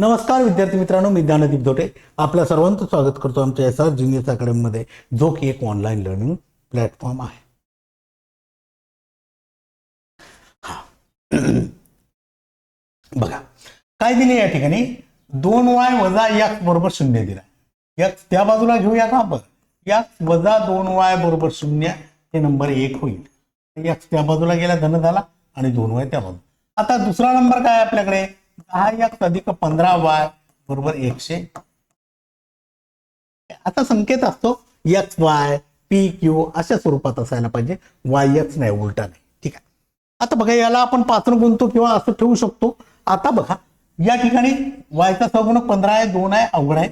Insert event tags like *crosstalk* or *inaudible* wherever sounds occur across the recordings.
नमस्कार विद्यार्थी मित्रांनो मी ज्ञानदीप धोटे. आपल्या सर्वांचं स्वागत करतो आमच्या एस आर ज्युनियर्स अकॅडमीमध्ये जो की एक ऑनलाईन लर्निंग प्लॅटफॉर्म आहे. हा. *clears throat* बघा. काय दिले या ठिकाणी? दोन वाय वजा यक्स बरोबर शून्य दिला. यक्स त्या बाजूला घेऊया का आपण? यक्स वजा दोन वाय बरोबर शून्य हे नंबर एक होईल. यक्स त्या बाजूला गेला धन झाला आणि दोन वाय त्या बाजूला. आता दुसरा नंबर काय आपल्याकडे? दहा यक्स अधिक पंधरा वाय बरोबर एकशे. आता संकेत असतो एक्स वाय पी क्यू अशा स्वरूपात असायला पाहिजे. वाय एक्स नाही उलटा नाही. ठीक आहे. आता बघा याला आपण पाचन गुणतो किंवा असं ठेवू शकतो. आता बघा या ठिकाणी वायचा सगुण पंधरा आहे दोन आहे अवघड आहे.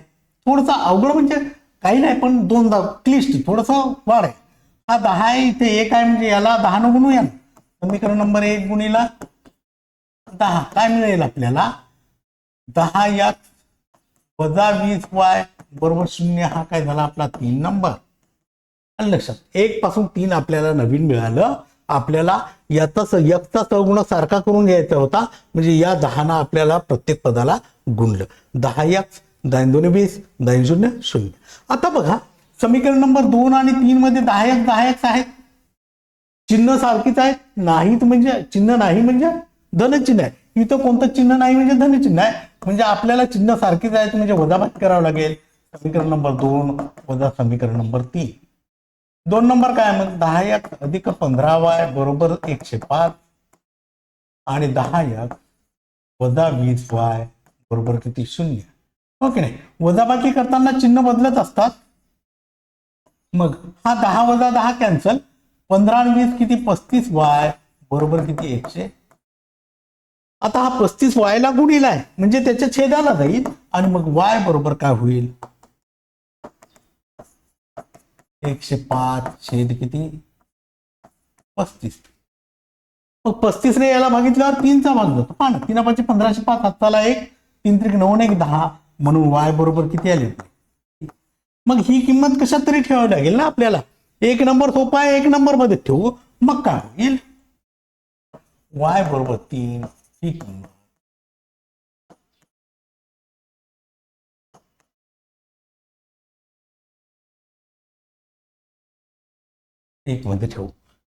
थोडंसं अवघड म्हणजे काही नाही पण दोन दा क्लिष्ट थोडस वाढ आहे. हा दहा आहे इथे एक आहे म्हणजे याला दहा न. गुणूया समीकरण नंबर एक गुणीला दहा. काय मिळेल आपल्याला? दहा यात वजा वीस वाय बरोबर शून्य. हा काय झाला? आपला तीन नंबर. लक्षात? एक पासून तीन आपल्याला नवीन मिळालं. आपल्याला याचा यकचा सगुणक सारखा करून घ्यायचा होता. म्हणजे या दहानं आपल्याला प्रत्येक पदाला गुणलं. दहा यक्स दहा दोन्ही वीस दहा शून्य शून्य. आता बघा समीकरण नंबर दोन आणि तीन मध्ये दहा एक दहा एक आहेत. चिन्ह सारखीच आहेत. नाहीत म्हणजे चिन्ह नाही म्हणजे धनचिन्ह आहे. इथं कोणतं चिन्ह नाही म्हणजे धनचिन्ह आहे. म्हणजे आपल्याला चिन्ह सारखीच आहेत म्हणजे वजाबाकी करावं लागेल. समीकरण नंबर दोन वजा समीकरण नंबर तीन. दोन नंबर काय मग? दहा एक अधिक पंधरा वाय बरोबर एकशे पाच. आणि दहा एक वजा वीस वाय बरोबर किती? शून्य. हो ओके नाही? वजाबाकी करताना चिन्ह बदलत असतात. मग हा दहा वजा दहा कॅन्सल पंधरा आणि वीस किती? पस्तीस वाय बरोबर किती? एकशे आता हा पस्तीस वायला गुणीला आहे म्हणजे त्याच्या छेदाला जाईल आणि मग वाय बरोबर काय होईल? एकशे पाच छेद किती? पस्तीस. मग पस्तीसने याला भागितल्यावर तीनचा भाग जातो. पहा तीन पाचशे पंधराशे पाच हाताला एक तीन त्रिक नऊ एक दहा म्हणून वाय बरोबर किती आले? मग ही किंमत कशात तरी ठेवावी लागेल ना आपल्याला? एक नंबर सोपा आहे एक नंबरमध्ये ठेवू. मग काय होईल? वाय बरोबर तीन ही एक मध्ये ठेवू.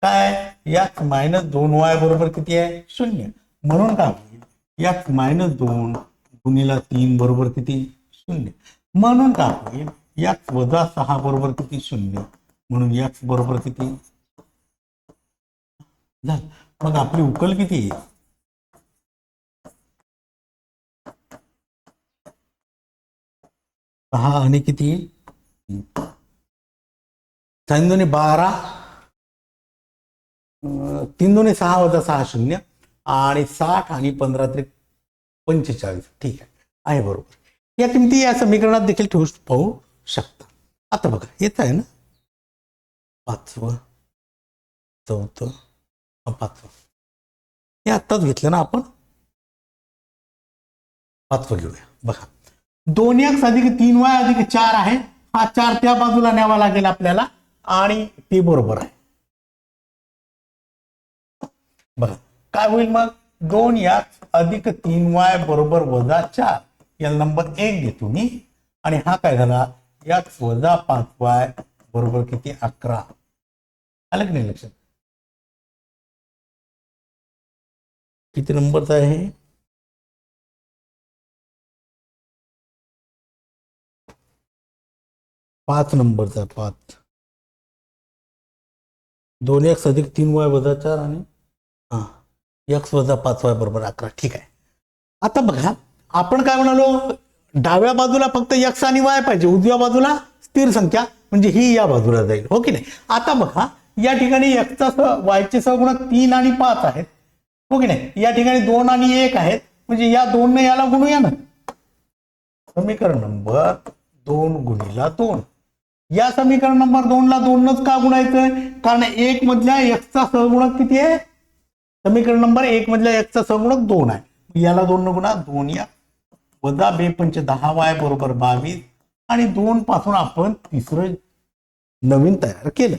काय? यात मायनस दोन वाय बरोबर किती आहे? शून्य. म्हणून काय होईल? यात मायनस दोन गुणीला तीन बरोबर किती? शून्य. म्हणून काय होईल? यात वजा सहा बरोबर किती? शून्य. म्हणून याच बरोबर किती? झालं. मग आपली उकल किती येईल सहा आणि किती? तीन दोन्ही बारा. तीन दोन्ही सहा वजा सहा शून्य. आणि साठ आणि पंधरा तरी पंचेचाळीस. ठीक आहे. आहे बरोबर. या किमती या समीकरणात देखील ठेवू पाहू शकता. आता बघा येत आहे ना? पाचवं चौथं पाचवं. हे आत्ताच घेतलं ना आपण? पाचवं घेऊया. बघा. दोन एक्स अधिक तीन वाय अधिक चार आहे. हा चार त्या बाजूला न्यावा लागेल आपल्याला आणि ते बरोबर आहे. बघा काय होईल मग? दोन एक्स अधिक तीन वाय बरोबर वजा चार. याला नंबर एक घेतो मी. आणि हा काय झाला? एक्स वजा पाच वाय बरोबर किती? अकरा. आलं की नाही लक्षात? किती नंबरचा आहे पाच नंबरचा पाच. दोन एक्स अधिक तीन वाय वजा चार आणि हा एक्स वजा पाच वाय बरोबर अकरा. ठीक आहे. आता बघा आपण काय म्हणालो? डाव्या बाजूला फक्त एक्स आणि वाय पाहिजे. उजव्या बाजूला स्थिर संख्या म्हणजे ही या बाजूला जाईल. हो की नाही? आता बघा या ठिकाणी एक्सचा सह वायचे सहगुणक तीन आणि पाच आहेत. हो की नाही? या ठिकाणी दोन आणि एक आहेत. म्हणजे या दोन ने याला गुणूया ना. समीकरण नंबर दोन गुणीला दोन. या समीकरण नंबर दोन ला दोनच का गुणायचंय? कारण एक मधल्या एक्सचा सहगुणक किती आहे? समीकरण नंबर एक मधल्या एक्सचा सहगुणक दोन आहे. याला दोन न गुणा दोन या. वजा बे पंच दहा वाय बरोबर बावीस. आणि दोन पासून आपण तिसरं नवीन तयार केलं.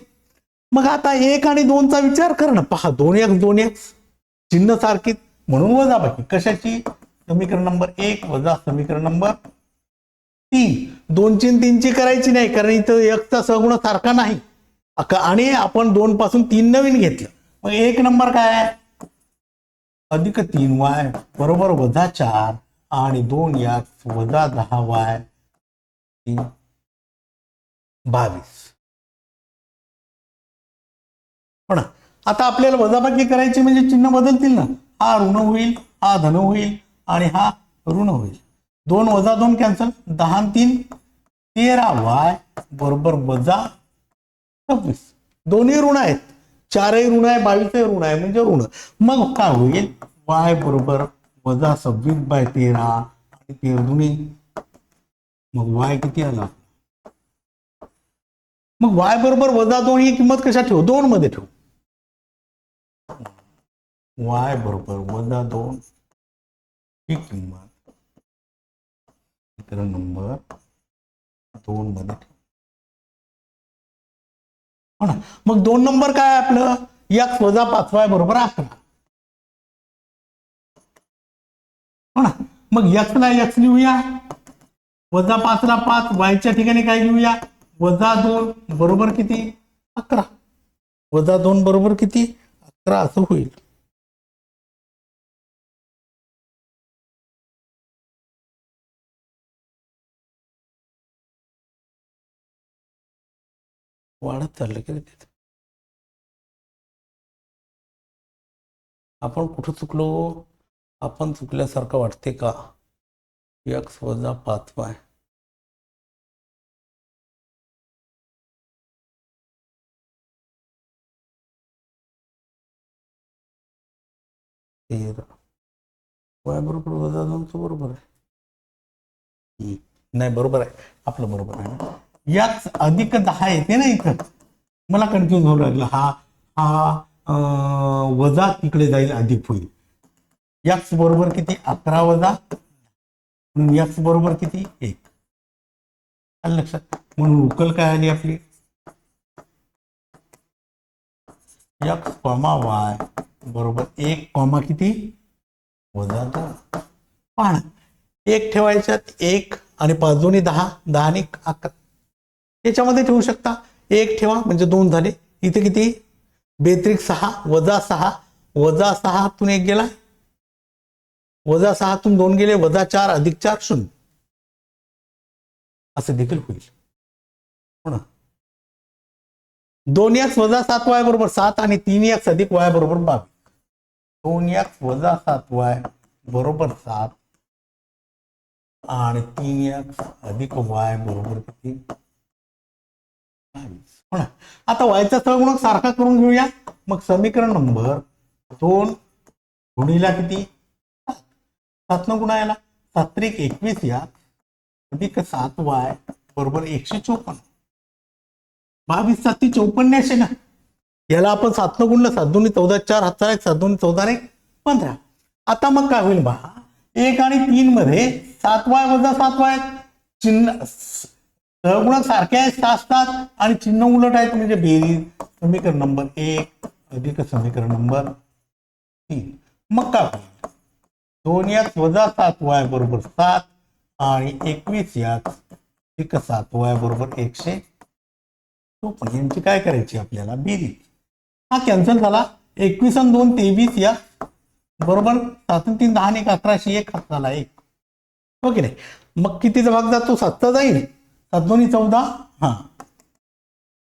मग आता एक आणि दोनचा विचार कर ना. पहा दोन एक्स दोन एक्स चिन्ह सारखीच म्हणून वजाबाकी. कशाची? समीकरण नंबर एक वजा समीकरण नंबर तीन दोनची आणि तीनची करायची नाही कारण इथं एकचा सगुण सारखा नाही. आणि आपण दोन पासून तीन नवीन घेतलं. मग एक नंबर काय अधिक तीन वाय बरोबर वजा चार आणि दोन या वजा दहा वाय तीन. बावीस. पण आता आपल्याला वजाबाकी करायची म्हणजे चिन्ह बदलतील ना. हा ऋण होईल हा धन होईल आणि हा ऋण होईल. दोन वजा दोन कॅन्सल दहा तीन तेरा. वाय बरोबर वजा सव्वीस. दोन्ही ऋण आहेत. चारही ऋण आहे बावीसही ऋण आहे म्हणजे ऋण. मग काय होईल वाय बरोबर वजा सव्वीस बाय तेरा आणि तेरा मग वाय किती आला? मग वाय बरोबर वजा दोन ही किंमत कशा ठेवू? दोन मध्ये ठेवू. वाय बरोबर वजा दोन ही किंमत. समीकरण नंबर दोन मध्ये हो ना मग दोन नंबर काय आपलं एक वजा पाचवा आहे बरोबर अकरा हो ना मग एक्स ला एक्स लिहूया वजा पाचला पाच वायच्या ठिकाणी काय लिहूया वजा दोन बरोबर किती अकरा वजा दोन बरोबर किती अकरा असं होईल वाढत चाललं की रे तिथं आपण कुठं चुकलो? आपण चुकल्यासारखं वाटते का? एक वजा पाच आहे तेरा. वाय बरोबर वजा दोनचं बरोबर आहे. नाही बरोबर आहे. आपलं बरोबर आहे ना? याच अधिक दहा येते ना इथं. मला कन्फ्युज होऊ लागलं. हा हा अं, वजा तिकडे जाईल अधिक होईल. याच बरोबर किती? अकरा वजा. याच बरोबर किती? एक. लक्षात. म्हणून उकल काय आली आपली? एक्स कॉमा वाय बरोबर एक कॉमा किती? वजा दहा पाहणा एक ठेवायच्यात एक आणि पाच दोन्ही दहा. दहा आणि अकरा. याच्यामध्ये ठेवू शकता. एक ठेवा म्हणजे दोन झाले. इथे किती? बेत्रिक सहा वजा सहा. वजा सहातून एक गेला. वजा सहातून दोन गेले वजा चार अधिक चार शून्य. असं देखील होईल. हो ना? दोन एक्स वजा सात वाय बरोबर सात आणि तीन एक्स अधिक वाय बरोबर बावीस. दोन एक्स वजा सात वाय बरोबर सात आणि तीन एक्स अधिक वाय बरोबर किती? हो आता वायचा सहगुणक सारखा करून घेऊया. मग समीकरण नंबर दोन. गुणीला किती? सात. सातनं गुणा याला सात्रिक एकवीस या. अधिक सात वाय बरोबर एकशे चोपन्न. बावीस साती चौपन्न असे ना. याला आपण सातनं गुणलं सात दोन्ही चौदा चार हातचा एक सात दोन्ही चौदा एक पंधरा. आता मग काय होईल बा? एक आणि तीन मध्ये सात वाय वजा सात वाय. चिन्ह सहगुणक सारखे आहेत सात आणि चिन्ह उलट आहेत म्हणजे बेरीज समीकरण नंबर एक अधिक समीकरण नंबर तीन. मग काय दोन यात वजा सात वाय बरोबर सात आणि एकवीस यात अधिक सात वाय बरोबर एकशे चोपन्न. यांची काय करायची आपल्याला? बेरीज. हा कॅन्सल झाला. एकवीस आणि दोन तेवीस या. बरोबर सात तीन दहा आणि एक अकराशे एक हात झाला एक. हो ओके नाही? मग कितीचा भाग जातो? सातचा जाईल. सात दोन्ही चौदा? हा.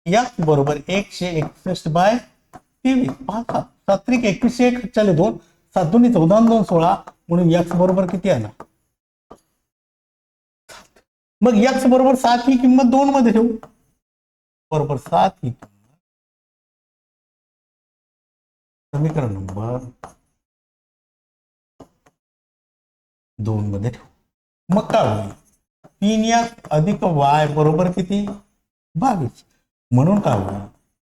या बरोबर एकशे एकसष्ट बाय तेवीस. पाच सात सात्रिक एकवीसशे एक चाले दोन सात दोन्ही चौदा दोन सोळा म्हणून यक्स बरोबर किती आला? मग यक्स बरोबर सात ही किंमत दोन मध्ये ठेवू. बरोबर सात ही किंमत. समीकरण नंबर दोन मध्ये ठेवू. मग काय होईल? तीन या अधिक वाय बरोबर किती? बावीस. म्हणून काय होईल?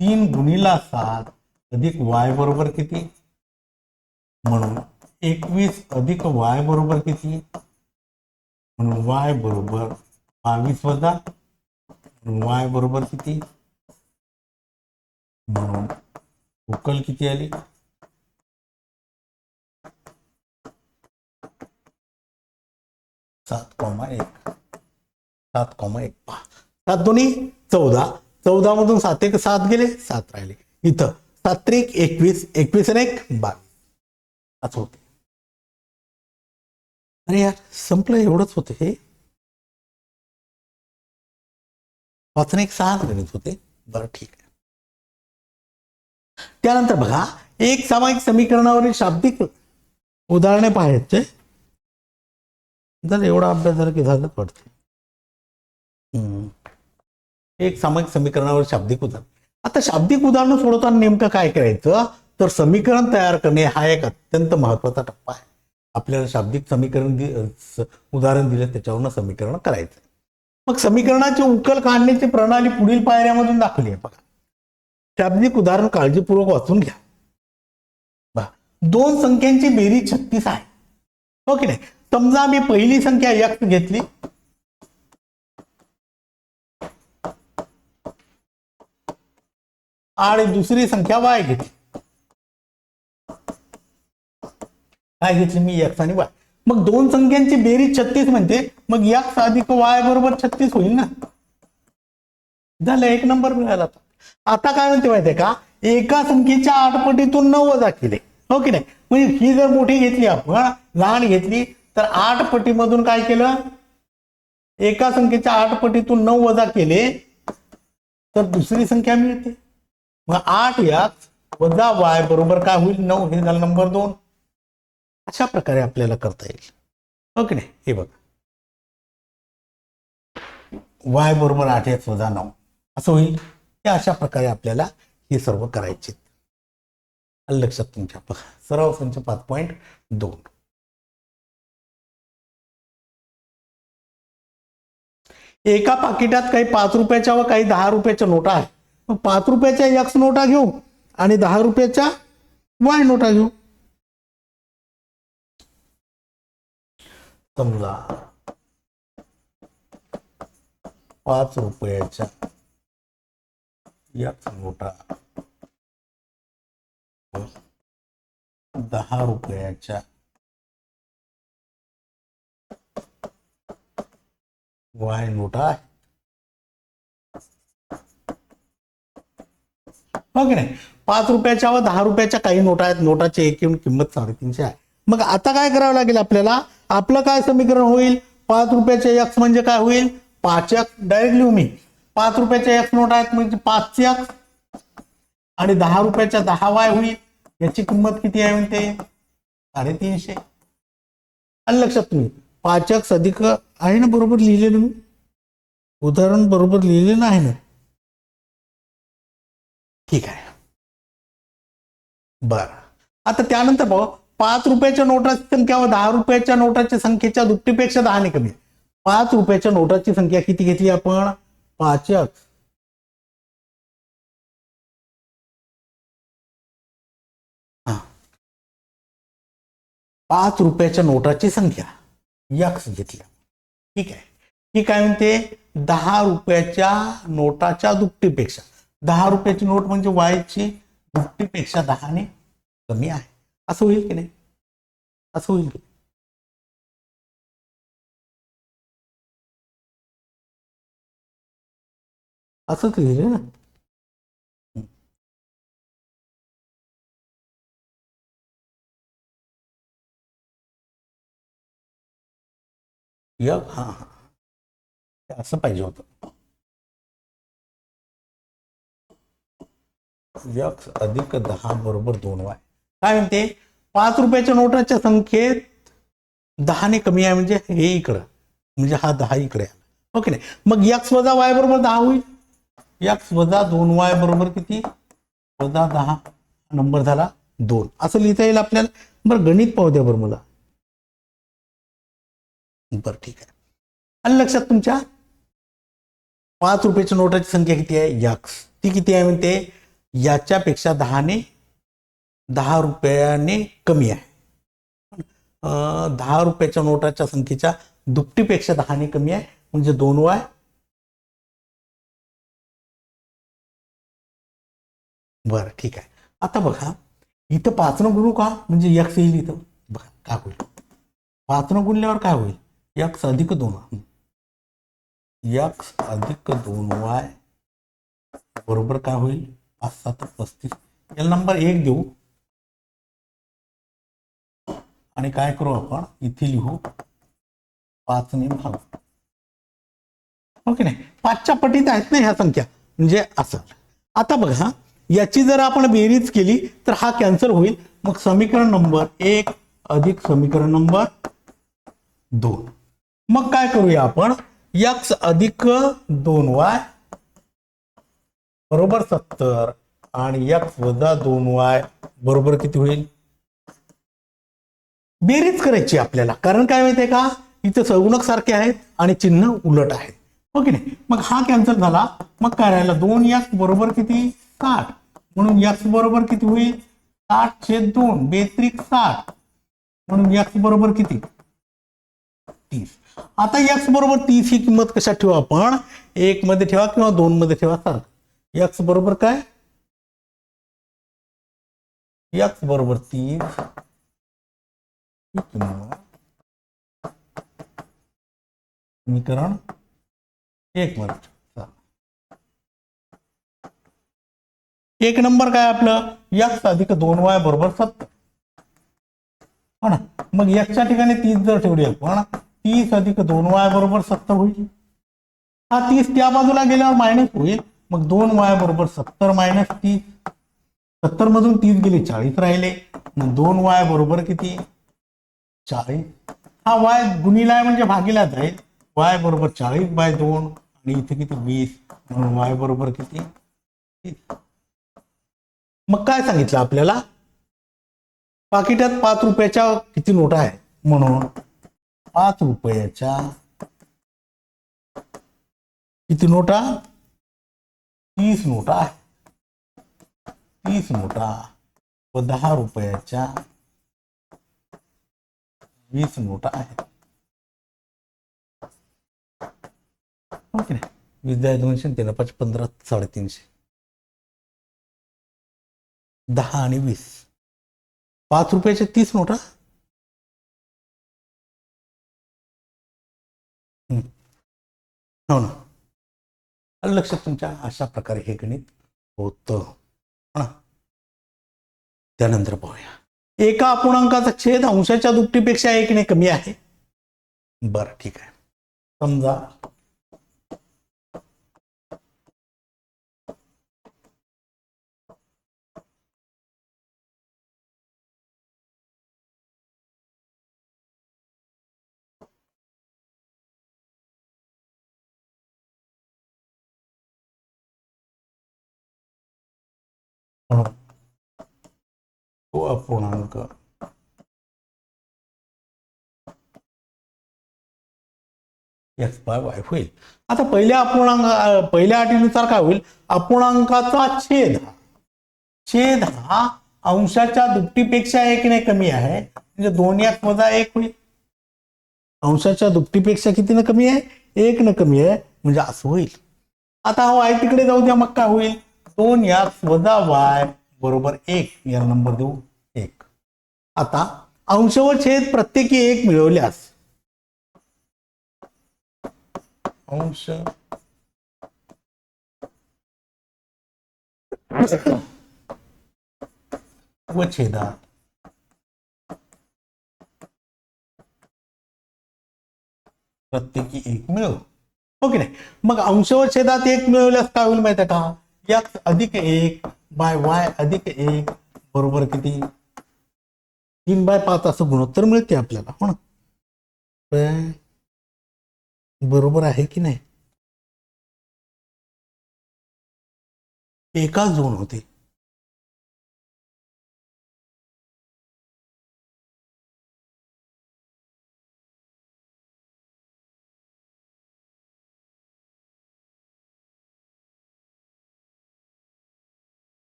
तीन गुणीला सात अधिक वाय बरोबर किती? म्हणून एकवीस अधिक वाय बरोबर किती? म्हणून वाय बरोबर बावीस वजा वाय बरोबर किती? म्हणून उकल किती आली? सात कॉमा एक. सात कॉमा एक. पहा सात दोन्ही चौदा. चौदा मधून सात एक सात गेले सात राहिले. इथं सात त्रिक एकवीस एकवीस आणि एक बावीस. असं होते. अरे यार संपलं एवढंच होते हे. पाच एक सहा गणित होते. बरं ठीक आहे. त्यानंतर बघा एक सामायिक समीकरणावरील शाब्दिक उदाहरणे पाहायचे. जर एवढा अभ्यास झाला की वाटतं हम्म. एक सामायिक समीकरणावर शाब्दिक उदाहरण. आता शाब्दिक उदाहरणं सोडवताना नेमकं काय करायचं? तर समीकरण तयार करणे हा एक अत्यंत महत्त्वाचा टप्पा आहे. आपल्याला शाब्दिक समीकरण दि- उदाहरण दिलं त्याच्यावरनं समीकरण करायचं. मग समीकरणाची उकल काढण्याची प्रणाली पुढील पायऱ्यामधून दाखवली आहे बघा. शाब्दिक उदाहरण काळजीपूर्वक वाचून घ्या. दोन संख्यांची बेरीज छत्तीस आहे. हो की नाही? समजा मी पहिली संख्या यक्स घेतली. आणि दुसरी संख्या वाय घेतली. काय घेतली मी यक्स आणि वाय मग दोन संख्यांची बेरीज छत्तीस म्हणते मग यक्स अधिक वाय बरोबर छत्तीस होईल ना? झालं एक नंबर मिळाला आता. आता काय म्हणते माहितीये का? एका संख्येच्या आठपटीतून नऊ वजा केले हो की नाही? म्हणजे ही जर मोठी घेतली आपण लहान घेतली तर आठ पटीमधून काय केलं? एका संख्येच्या आठ पटीतून नऊ वजा केले तर दुसरी संख्या मिळते. मग आठ याच वजा वाय बरोबर काय होईल? नऊ. हे झालं नंबर दोन. अशा प्रकारे आपल्याला करता येईल. हो ओके नाही? हे बघा. वाय बरोबर आठ याच वजा नऊ. असं होईल. हे अशा प्रकारे आपल्याला हे सर्व करायचे लक्षात तुमच्या बघा. सराव संच पाच पॉईंट दोन. एका पाकिटात काही पाच रुपयाच्या व काही दहा रुपयाच्या नोटा आहेत. मग पाच रुपयाच्या यक्स नोटा घेऊ आणि दहा रुपयाच्या वाय नोटा घेऊ समजा पाच रुपयाच्या यक्स नोटा दहा रुपयाच्या वाय नोटा आहे. हो की नाही? पाच रुपयाच्या व दहा रुपयाच्या काही नोटा आहेत. नोटाची एकूण किंमत साडेतीनशे आहे. मग आता काय करावं लागेल आपल्याला? आपलं काय समीकरण होईल? पाच रुपयाचे यक्स म्हणजे काय होईल? पाच यक्स डायरेक्ट लिहू मी. पाच रुपयाच्या यक्स नोट आहेत म्हणजे पाच यक्स आणि दहा रुपयाच्या दहा वाय होईल. याची किंमत किती आहे म्हणते? साडेतीनशे. आणि लक्षात तुम्ही पाचक सदिक अधिक आहे ना बरोबर लिहिलेलं? मी उदाहरण बरोबर लिहिलेलं आहे ना? ठीक आहे. बर. आता त्यानंतर बघ पाच रुपयाच्या नोटाची संख्या व दहा रुपयाच्या नोटाच्या संख्येच्या दुपटीपेक्षा दहाने कमी. पाच रुपयाच्या नोटाची संख्या किती घेतली आपण? पाचक. हा. पाच रुपयाच्या नोटाची संख्या. यक्ष घेतल्या ठीक आहे. ही काय म्हणते? दहा रुपयाच्या नोटाच्या दुपटीपेक्षा. दहा रुपयाची नोट म्हणजे वायची दुपटीपेक्षा दहाने कमी आहे. असं होईल की नाही? असं होईल की असंच लिहिलं ना. यक हा हा. असं पाहिजे होतं. यक्स अधिक दहा बरोबर दोन वाय. काय म्हणते? पाच रुपयाच्या नोटाच्या संख्येत दहाने कमी आहे म्हणजे हे इकडं. म्हणजे हा दहा इकडे आला. ओके नाही. मग यक्स वजा वाय बरोबर दहा होईल. यक्स वजा दोन वाय बरोबर किती? वजा दहा. नंबर झाला दोन. असं लिहिता येईल आपल्याला. बरं गणित पाहू द्या बरं मला. बरं ठीक आहे. आणि लक्षात तुमच्या पाच रुपयाच्या नोटाची संख्या किती आहे? यक्स ती किती आहे म्हणते? याच्यापेक्षा दहाने दहा रुपयाने कमी आहे. दहा रुपयाच्या नोटाच्या संख्येच्या दुपटीपेक्षा दहाने कमी आहे म्हणजे दोन वाय. बरं ठीक आहे. आता बघा इथं पाचनं गुणू का? म्हणजे यक्स येईल इथं. बघा काय होईल? पाचनं गुणल्यावर काय होईल? एक्स अधिक दोन एक्स अधिक दोन वाय बरोबर काय होईल पाच सात पस्तीस याला नंबर एक देऊ आणि काय करू आपण इथे लिहू पाच ने भाग ओके नाही पाचच्या पटीत आहेत ना ह्या संख्या म्हणजे असं आता बघा याची जर आपण बेरीज केली तर हा कॅन्सल होईल मग समीकरण नंबर एक अधिक समीकरण नंबर दोन मग काय करूया आपण? यक्स अधिक दोन वाय बरोबर सत्तर आणि यक्स वजा दोन वाय बरोबर किती होईल? बेरीज करायची आपल्याला. कारण काय माहितीये का? इथे सगुणक सारखे आहेत आणि चिन्ह उलट आहेत. हो ओके नाही? मग हा कॅन्सल झाला. मग काय राहिला? दोन यक्स बरोबर किती? साठ. म्हणून यक्स बरोबर किती होईल? साठ छेद दोन बेत्रिक साठ. म्हणून यक्स बरोबर किती? तीस. आता एक्स बरोबर तीस ही किंमत कशात ठेवा आपण? एक मध्ये ठेवा किंवा दोन मध्ये ठेवा सारखं. एक्स बरोबर काय? एक्स बरोबर तीस ही किंमत. समीकरण एक मध्ये एक नंबर काय आपलं? यक्स अधिक दोन वाय बरोबर सत्तर. हो ना? मग एकच्या ठिकाणी तीस जर ठेवली आपण तीस अधिक दोन वाय बरोबर सत्तर होईल. हा तीस त्या बाजूला गेल्यावर मायनस होईल. मग दोन वाय बरोबर सत्तर मायनस तीस. सत्तर मधून तीस गेले चाळीस राहिले. मग दोन वाय बरोबर किती? चाळीस. हा वाय गुणीला आहे म्हणजे भागीला जाईल. वाय बरोबर चाळीस बाय दोन आणि इथे किती? वीस. म्हणून वाय बरोबर किती? मग काय सांगितलं आपल्याला? पाकिटात पाच रुपयाच्या किती नोटा आहे? म्हणून. पाच रुपयाच्या किती नोटा? तीस नोटा. आहे तीस नोटा. व दहा रुपयाच्या वीस नोटा आहेत. हो ओके वीस दहा दोनशे तीन पाच पंधरा साडेतीनशे. दहा आणि वीस. पाच रुपयाच्या तीस नोटा? हो ना. आलं लक्षात तुमच्या? अशा प्रकारे हे गणित होतं. हा. त्यानंतर पाहूया. एका अपूर्णांकाचा छेद अंशाच्या दुपटीपेक्षा एकने कमी आहे. बरं ठीक आहे. समजा तो अपूर्णांक एक्स बाय वाय होईल आता पहिल्या अपूर्णांक पहिल्या अटीनुसार काय होईल अपूर्णांकाचा छेद हा छेद हा अंशाच्या दुपटीपेक्षा एक नाही कमी आहे म्हणजे दोन एक वजा एक होईल अंशाच्या दुपटीपेक्षा किती ना कमी आहे एक न कमी आहे म्हणजे असं होईल आता हा वाय तिकडे जाऊ द्या मग काय होईल दोन एक्स वजा वाय बरोबर एक या नंबर देऊ एक. आता अंश व छेद प्रत्येकी एक मिळवल्यास. अंश. व छेदा प्रत्येकी एक मिळव. ओके नाही. मग अंश व छेदात एक मिळवल्यास काय होईल माहिती आहे का? एक्स अधिक एक बाय वाय अधिक एक बरोबर किती? तीन बाय पाच असं गुणोत्तर मिळते आपल्याला हो ना? बरोबर आहे की नाही? एकाच दोन होते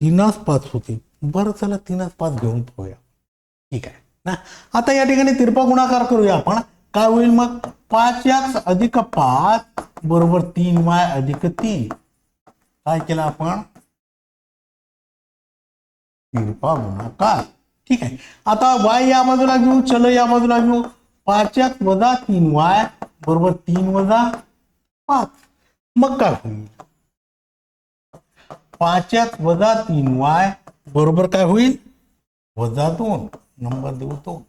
तीनास पाच होती बरं चला तीनास पाच घेऊन पाहूया. ठीक आहे ना? आता या ठिकाणी तिरपा गुणाकार करूया आपण. काय होईल मग? पाच एक्स अधिक पाच बरोबर तीन वाय अधिक तीन. काय केलं आपण? तिरपा गुणाकार. ठीक आहे. आता वाय या बाजूला घेऊ चल या बाजूला घेऊ. पाच एक्स वजा तीन वाय बरोबर तीन वजा पाच. मग काय होईल? पाचच वजा तीन वाय बरोबर काय होईल? वजा दोन. नंबर देऊ तो.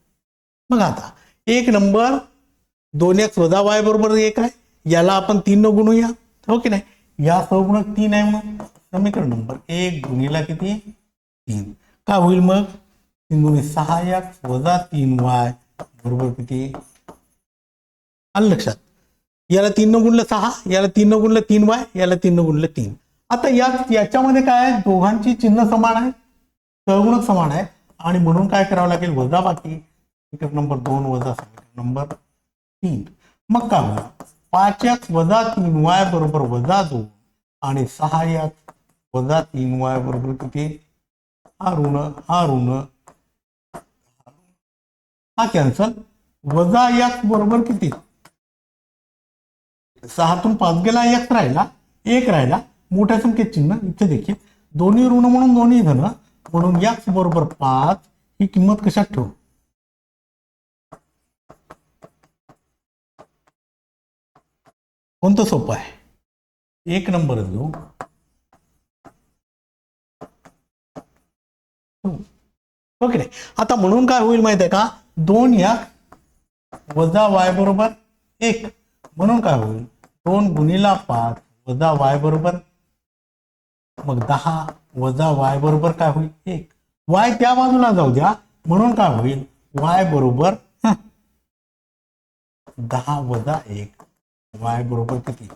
मग आता एक नंबर दोन एक वजा वाय बरोबर एक आहे. याला आपण तीन न गुणूया. हो की नाही? या सौगुणक तीन आहे म्हणून समीकरण नंबर एक गुणीला किती? तीन. काय होईल मग? तीन गुणी सहा एक वजा तीन वाय बरोबर किती? आलं लक्षात? याला तीन न गुणलं सहा याला तीन न गुणलं तीन वाय याला तीन न गुणलं तीन. आता या याच्यामध्ये काय आहे? दोघांची चिन्ह समान आहे सहगुणक समान आहे. आणि म्हणून काय करावं लागेल? वजा बाकी नंबर दोन वजा नंबर तीन. मग काय होणार? पाच एक वजा तीन वाय बरोबर वजा दोन. आणि सहा एक्स वजा तीन वाय बरोबर किती? हा ऋण हा ऋण. हा कॅन्सल वजा एक्स बरोबर किती? सहातून पाच गेला एक राहिला एक राहिला. मोठ्या संख्येत चिन्ह इथे देखील. दोन्ही ऋण म्हणून दोन्ही धन म्हणून याच बरोबर पाच ही किंमत कशात ठेवू? कोणतं सोपं आहे? एक नंबरच घेऊ ओके. नाही आता म्हणून काय होईल माहिती आहे का? दोन या वजा वाय बरोबर एक. म्हणून काय होईल? दोन गुणीला पाच वजा वाय बरोबर मग दहा वजा वाय बरोबर काय होईल? एक. वाय त्या बाजूला जाऊ द्या. म्हणून काय होईल? वाय बरोबर दहा वजा एक. वाय बरोबर किती?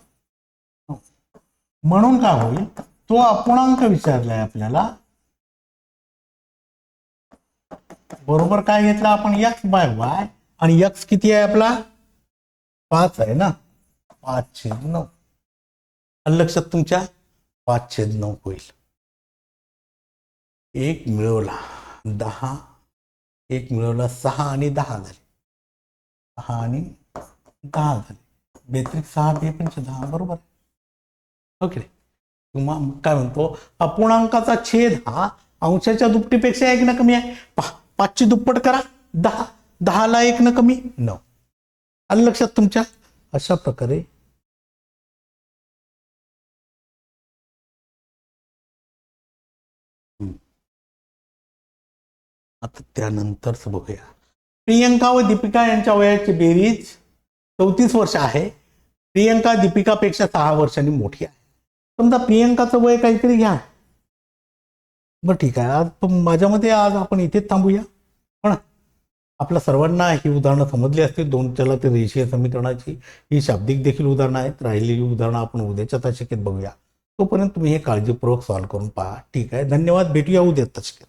म्हणून काय होईल? तो अपूर्णांक विचारलाय आपल्याला. बरोबर काय घेतला आपण? एक्स बाय वाय आणि एक्स किती आहे आपला? पाच आहे ना? पाच नऊ. लक्षात तुमच्या? पाच छेद नऊ होईल. एक मिळवला दहा एक मिळवला सहा आणि दहा झाले. सहा आणि दहा झाले. बेत्रिक सहा बे पंच दहा बरोबर. ओके. किंवा काय म्हणतो अपूर्णांकाचा छेद हा अंशाच्या दुपटीपेक्षा एक न कमी आहे. पहा पाचची दुप्पट करा. दहा दहाला एक न कमी नऊ. आलं लक्षात तुमच्या? अशा प्रकारे आता त्यानंतरच बघूया. प्रियंका व दीपिका यांच्या वयाची बेरीज चौतीस वर्ष आहे. प्रियंका दीपिकापेक्षा सहा वर्षांनी मोठी आहे. समजा प्रियंकाचं वय काहीतरी घ्या. बरं ठीक आहे. आज माझ्या मते आज आपण इथेच थांबूया. पण आपल्या सर्वांना ही उदाहरणं समजली असतील. दोन त्याला ते रेषीय समीकरणाची ही शाब्दिक देखील उदाहरणं आहेत. राहिलेली उदाहरणं आपण उद्याच्या तशकेत बघूया. तोपर्यंत तुम्ही हे काळजीपूर्वक सॉल्व्ह करून पहा. ठीक आहे. धन्यवाद. भेटूया उद्या तशकेत